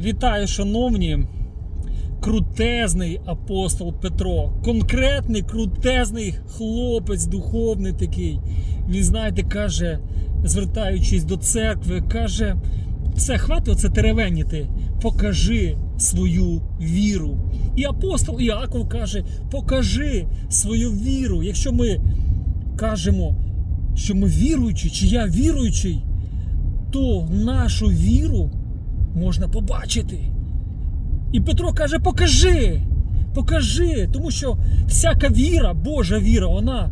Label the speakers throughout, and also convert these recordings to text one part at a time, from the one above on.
Speaker 1: Вітаю, шановні. Крутезний апостол Петро. Конкретний крутезний хлопець, духовний такий. Він, знаєте, каже, звертаючись до церкви, каже: все, хватить оце теревеніти, покажи свою віру. І апостол Іаков каже: покажи свою віру. Якщо ми кажемо, що ми віруючі, чи я віруючий, то нашу віру можна побачити. І Петро каже: покажи, покажи, тому що всяка віра, Божа віра, вона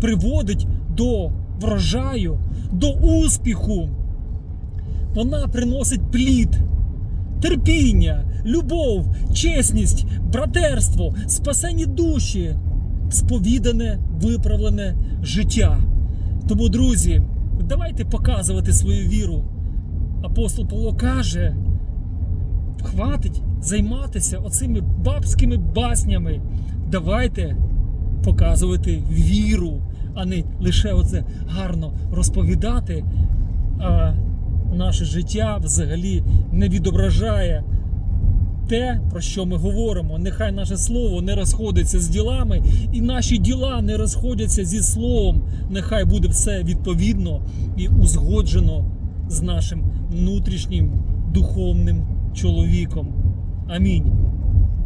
Speaker 1: приводить до врожаю, до успіху. Вона приносить плід, терпіння, любов, чесність, братерство, спасені душі, сповідане, виправлене життя. Тому, друзі, давайте показувати свою віру. Апостол Павло каже: хватить займатися оцими бабськими баснями. Давайте показувати віру, а не лише оце гарно розповідати. А наше життя взагалі не відображає те, про що ми говоримо. Нехай наше слово не розходиться з ділами, і наші діла не розходяться зі словом. Нехай буде все відповідно і узгоджено з нашим внутрішнім духовним чоловіком. Амінь.